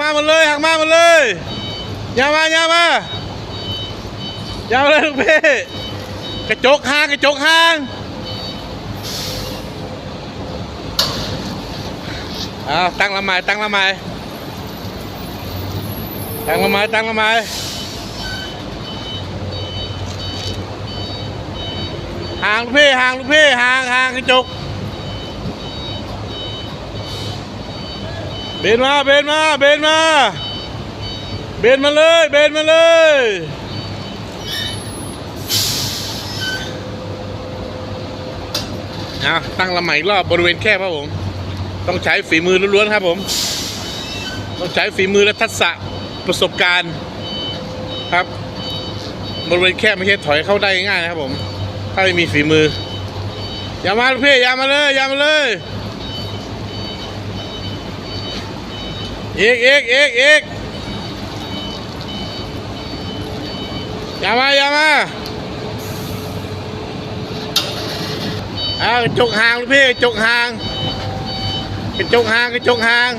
มาหมดเลยหักมาหมดเลยอย่ามาอย่ามาอย่ามาเลยลูกพี่กระจกห่างกระจกห่างอ้าวตั้งละไม้ตั้งละไม้ตั้งละไม้ตั้งละไม้ห่างลูกพี่ห่างลูกพี่ห่างห่างกระจก เบนมาเบนมาเบนมาเบนมาเลยเบนมาเลยเอาตั้งลำใหม่รอบบริเวณแคบครับผม ต้องใช้ฝีมือล้วนๆครับผม ต้องใช้ฝีมือและทักษะประสบการณ์ครับ บริเวณแคบไม่ใช่ถอยเข้าได้ง่ายนะครับผม ถ้าไม่มีฝีมือ อย่ามาลูกพี่อย่ามาเลยอย่ามาเลย อีกอีกอีกอีกอย่ามาอย่ามาเอากระจกห่างพี่กระจกห่างกระจกห่างกระจกห่าง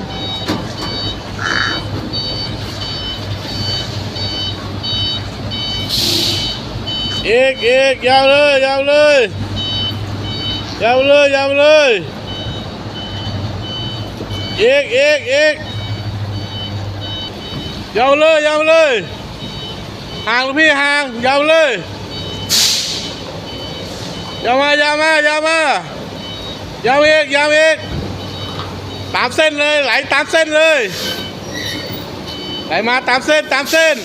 อีกอีกยาวเลยยาวเลยยาวเลยยาวเลยอีกอีกอีก ยาวเลยยาวเลยห่างลูกพี่ห่างยาวเลยยาวมายาวมายาวมายาวอีกยาวอีกตามเส้นเลยไหลตามเส้นเลยไหลมาตามเส้นตามเส้น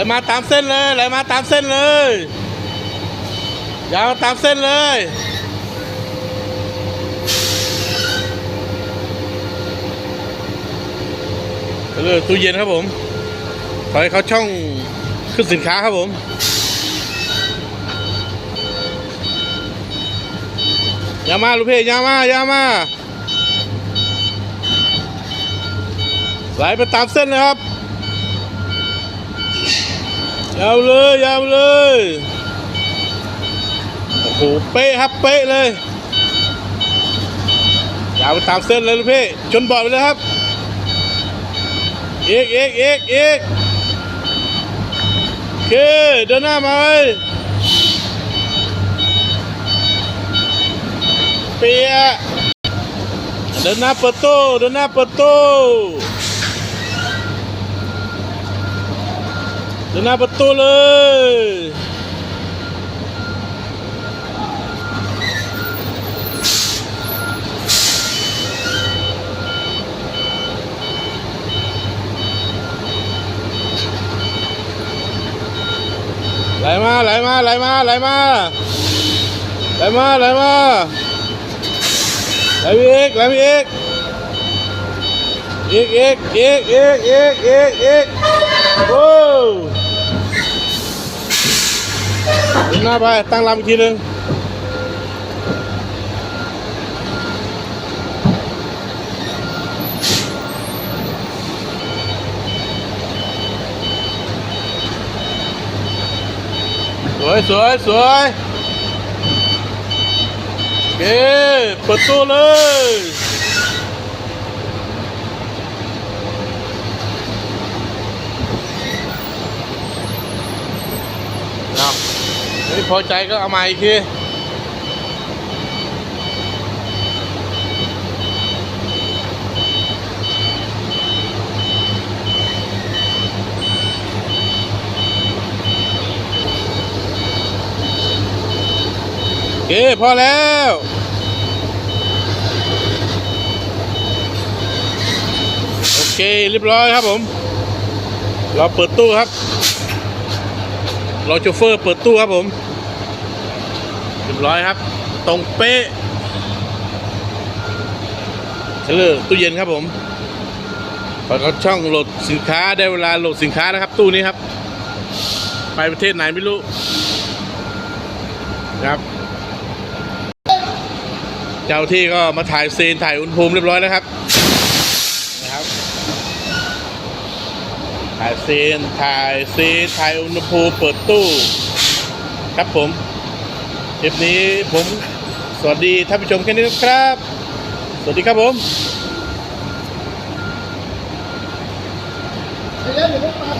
ลมาตามเส้นเลยไหลมาตามเส้นเลยยาวตามเส้นเลยเลยตู้เย็นครับผมถอยเขาช่องขึ้นสินค้าครับผมอย่ามาลูกพี่อย่ามาอย่ามาไหลไปตามเส้นเลยครับ ยาวเลยยาวเลย โอ้โห เป๊ะครับ เป๊ะเลย ยาวไปตามเส้นเลยลูกพี่ ชนบอดไปเลยครับ เอกเอกเอกเอกโอเค เดินหน้ามาเลยเปียเดินหน้าเปิดตู้เดินหน้าเปิดตู้ เดินหน้าประตูเลยไหลมาไหลมาไหลมาไหลมาไหลมาไหลมาไหลไปอีกไหลไปอีกอีกอีกอีกอีกอีกอีกอีกโอ้เดิน หน้าไป ตั้งลำอีกทีหนึ่งสวยสวยสวยโอเคเปิดตู้เลย เอา ไม่พอใจก็เอามาอีกทีโอเคพอแล้วโอเคเรียบร้อยครับผม เราเปิดตู้ครับ เรอโชเฟอร์เปิดตู้ครับผม รียบร้อยครับ ตรงเป๊ะเฉลยตู้เย็นครับผมพอเขาช่องโหลดสินค้าได้เวลาโหลดสินค้านะครับ ตู้นี้ครับ ไปประเทศไหนไม่รู้ครับ เจ้าที่ก็มาถ่ายซีนถ่ายอุณหภูมิเรียบร้อยแล้วครับนะครับ ถ่ายซีนถ่ายซีนถ่ายอุณหภูมิเปิดตู้ ครับผม คลิปนี้ผมสวัสดีท่านผู้ชมแค่นี้นะครับ สวัสดีครับผมเดี๋ยวเดี๋ยวผมมา